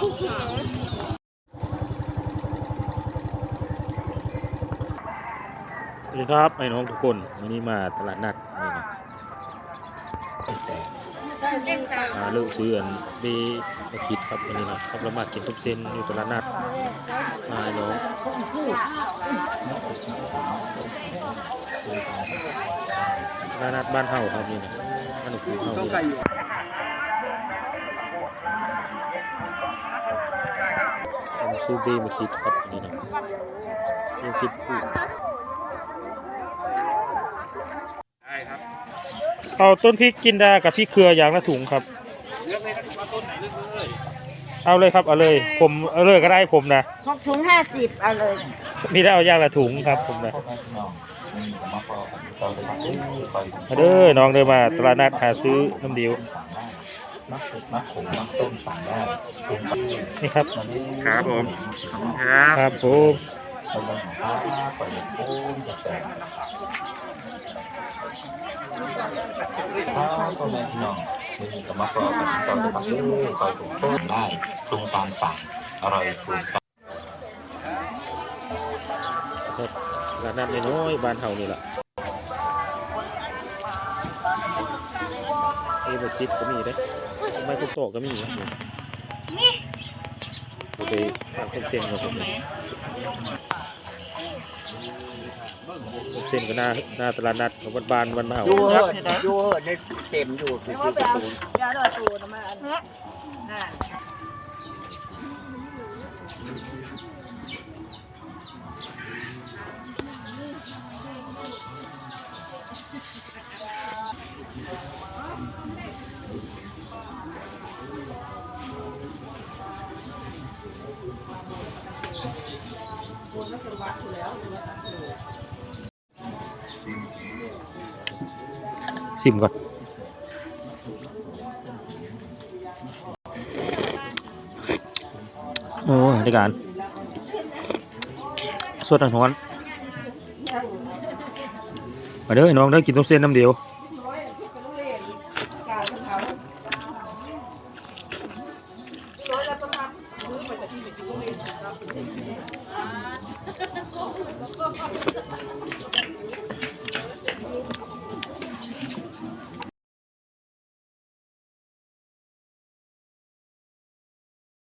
สวัสดีครับไอ้น้องทุกคนวันนี้มาตลาดนัดนี่นะมาลูกซื้ออันบีมาคิดครับวันนี้นะครับเรามากินทุกเส้นอยู่ตลาดนัดมาไอ้น้องตลาดนัดบ้านเฮาครับนี่นะบ้านหนูคูเฮา ซื้อบีมาคิดครับอันนี่นะบีมาคิดปูได้ครับเอาต้นพริกกินดากับพริกเครืออย่างละถุงครับ เลือกเลยครับว่าต้นไหนเลือกเลยเอาเลยครับเอาเลย ผมเอาเลยก็ได้ผมนะหกถุงห้าสิบเอาเลยนี่ได้เอาอย่างละถุงครับผมนะมาเด้อน้องเดินมาตลาดนัดหาซื้อน้ำเดียว นี่ครับครับผมขอบคุณครับครับผมถ้าพ่อแม่พี่น้องมีกับมะกรอกกับตอนจะตักเลือกคอยถูกต้นได้ปรุงตามสั่งอร่อยถูกใจครับตลาดนัดน้อยๆบ้านเฮานี่แหละเอ้บคิดก็มีเด้ ไม่พวกโตก็มีครับผมผมไปฝากต้มเส้นกับผมเลยต้มเส้นก็หน้าหน้าตลาดนัดของบ้านบ้านเฮาอยู่เหอะอยู่เหอะได้เต็มอยู่คือคือประตูยาดอตูนมาอันนี้ ซิมก่อนโอ้ยในการสดทางท้อนมาเด้อน้องเด้อกินต้มเส้นน้ำเดียว Ah,